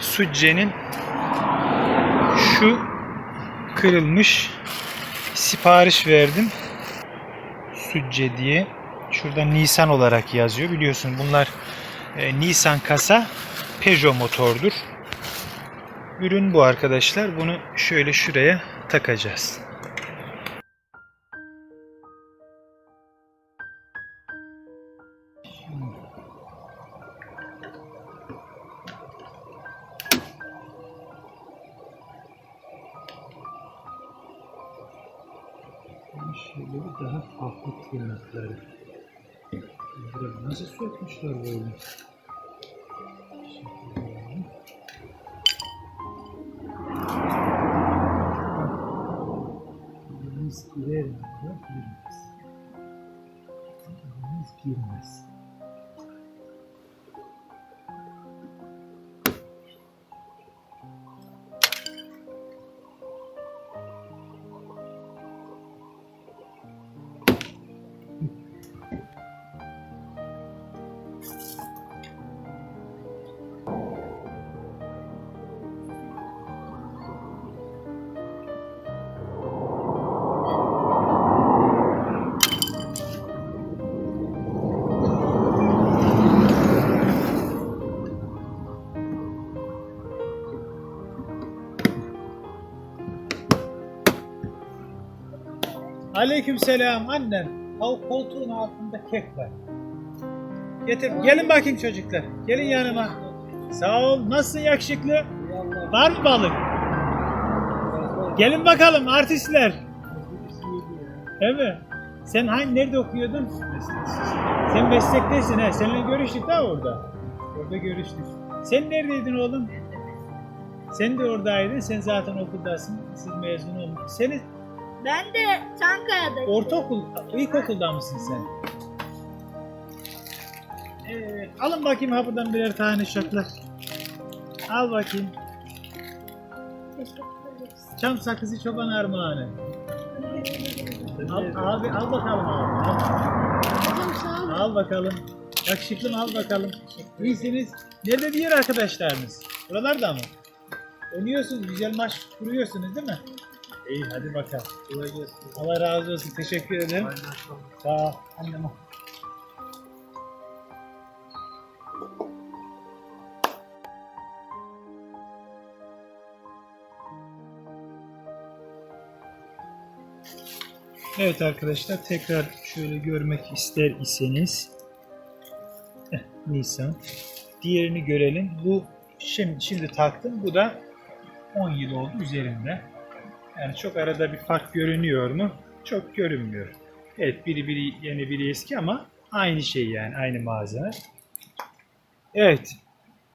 Succe'nin şu kırılmış sipariş verdim. Succe diye. Şurada Nisan olarak yazıyor. Biliyorsun bunlar e, Nisan kasa Peugeot motordur. Ürün bu arkadaşlar. Bunu şöyle şuraya takacağız. Şeyleri daha farklı tırnakları. Burayı nasıl sökmüşler böyle? Birimiz girer. Birimiz girmez. Aleykümselam annem. Al koltuğun altında kek var. Getir. Gelin bakayım çocuklar. Gelin yanıma. Sağ ol. Nasılsın yakışıklı? Var mı balık? Gelin bakalım artistler. Değil mi? Sen hangi nerede okuyordun? Sen meslektesin he. Seninle görüştük ha orada. Orada görüştük. Sen neredeydin oğlum? Sen de oradaydın. Sen zaten okuldasın. Siz mezun oldun. Seni Ben de Çankaya'dayım. Ortaokul, ilkokulda mısın sen? Evet, alın bakayım ha buradan birer tane şoklar. Al bakayım. Çam sakızı çoban armağanı. Al, abi al bakalım abi. Al, al bakalım. Yakışıklı mı al bakalım. İyisiniz. Nerede diğer arkadaşlarınız? Buralarda mı? Oynuyorsunuz, güzel maç kuruyorsunuz değil mi? İyi hadi bakalım. Allah razı olsun. Teşekkür ederim. Sağ ol. Annem al. Evet arkadaşlar tekrar şöyle görmek ister iseniz Heh, Nisan diğerini görelim. Bu şimdi şimdi taktım. Bu da 10 yıl oldu üzerinde. Yani çok arada bir fark görünüyor mu? Çok görünmüyor. Evet biri biri yeni biri eski ama aynı şey yani aynı malzeme. Evet